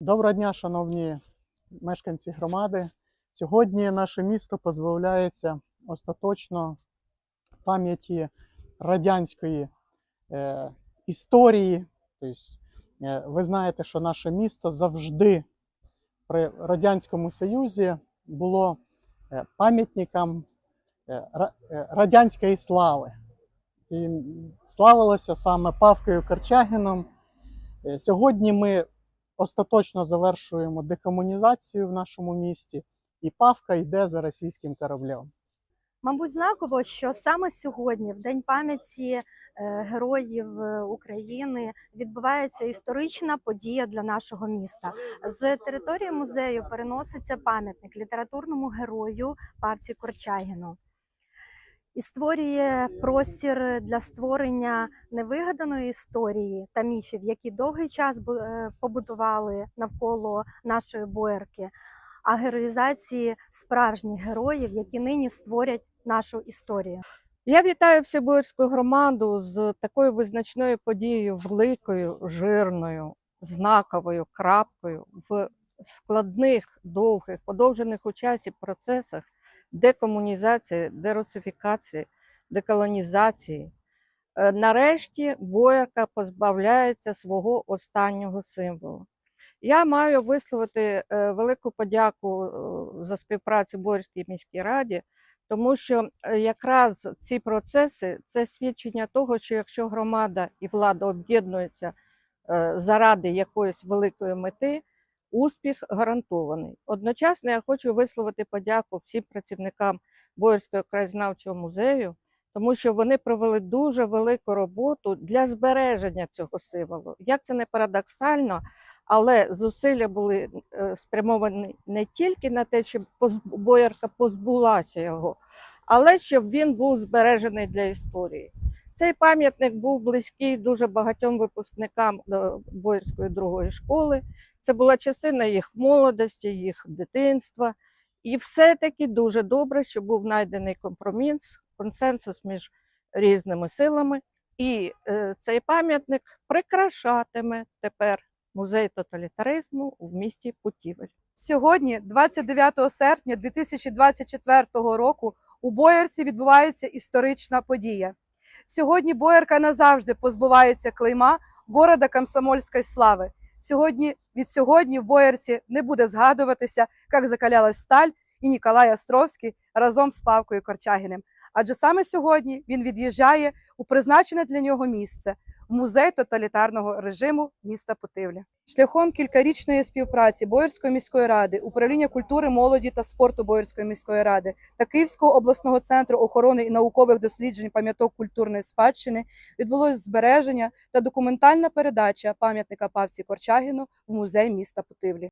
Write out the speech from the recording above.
Доброго дня, шановні мешканці громади. Сьогодні наше місто позбавляється остаточно пам'яті радянської е, історії. Тобто, е, ви знаєте, що наше місто завжди при Радянському Союзі було е, пам'ятником е, е, радянської слави. І славилося саме Павкою Корчагіном. Сьогодні ми остаточно завершуємо декомунізацію в нашому місті, і Павка йде за російським кораблем. Мабуть, знаково, що саме сьогодні, в День пам'яті е, героїв е, України, відбувається історична подія для нашого міста. З території музею переноситься пам'ятник літературному герою Павці Корчагіну. І створює простір для створення невигаданої історії та міфів, які довгий час е, побудували навколо нашої боярки, а героїзації справжніх героїв, які нині створять нашу історію. Я вітаю Всебоярську громаду з такою визначною подією, великою, жирною, знаковою крапкою в складних, довгих, подовжених у часі процесах декомунізації, дерусифікації, деколонізації. Е, Нарешті боярка позбавляється свого останнього символу. Я маю висловити е, велику подяку е, за співпрацю Боярській міській раді, тому що якраз ці процеси це свідчення того, що якщо громада і влада об'єднуються заради якоїсь великої мети, успіх гарантований. Одночасно я хочу висловити подяку всім працівникам Боярського краєзнавчого музею, тому що вони провели дуже велику роботу для збереження цього символу. Як це не парадоксально, але зусилля були е, спрямовані не тільки на те, щоб боярка позбулася його, але щоб він був збережений для історії. Цей пам'ятник був близький дуже багатьом випускникам е, Боярської другої школи. Це була частина їх молодості, їх дитинства. І все-таки дуже добре, що був знайдений компроміс, консенсус між різними силами. І е, цей пам'ятник прикрашатиме тепер музей тоталітаризму в місті Путівель. Сьогодні, 29 серпня 2024 року, у Боярці відбувається історична подія. Сьогодні Боярка назавжди позбувається клейма города комсомольської слави. Сьогодні від сьогодні в Боярці не буде згадуватися, як закалялась сталь і Ніколай Островський разом з Павкою Корчагіним. Адже саме сьогодні він від'їжджає у призначене для нього місце в музей тоталітарного режиму міста Путивля. Шляхом кількарічної співпраці Боярської міської ради, управління культури, молоді та спорту Боярської міської ради та Київського обласного центру охорони і наукових досліджень пам'яток культурної спадщини відбулось збереження та документальна передача пам'ятника Павці Корчагіну в музей міста Путивлі.